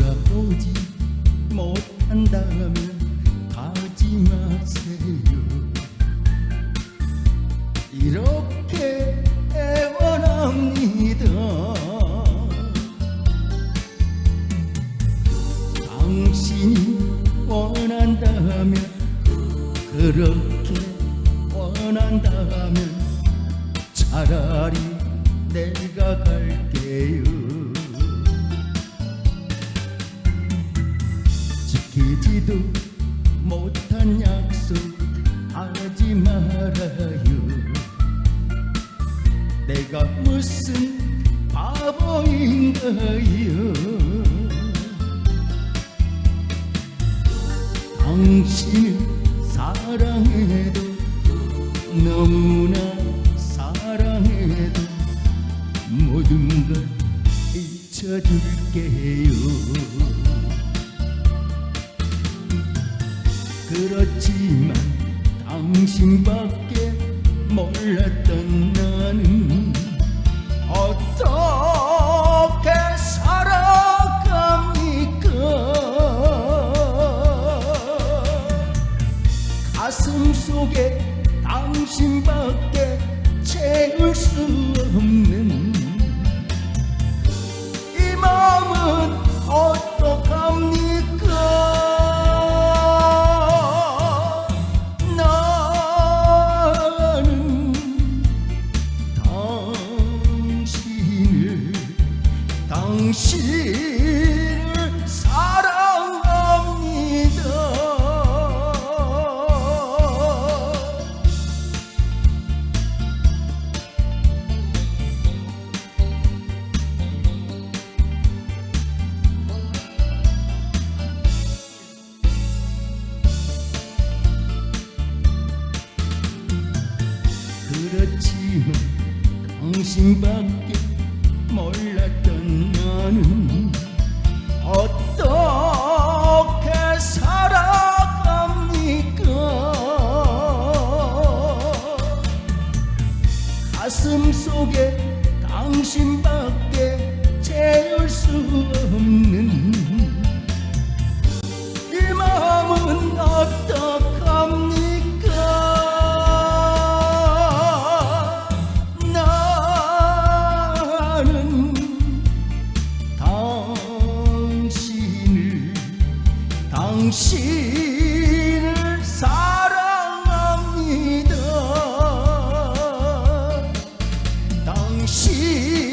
오지 못한다면 가지 마세요. 이렇게 애원합니다. 당신이 원한다면 그렇게 원한다면 차라리 내가 갈게요 지키지도 못한 약속 하지 말아요. 내가 무슨 바보인가요? 당신을 사랑해도 너무나 당신밖에 몰랐던 나는 어떻게 살아갑니까? 가슴 속에 당신밖에 채울 수 없는 당신을 사랑합니다. 그렇지만 당신밖에 몰랐던 나는 어떻게 살아갑니까? 가슴 속에 당신 sim.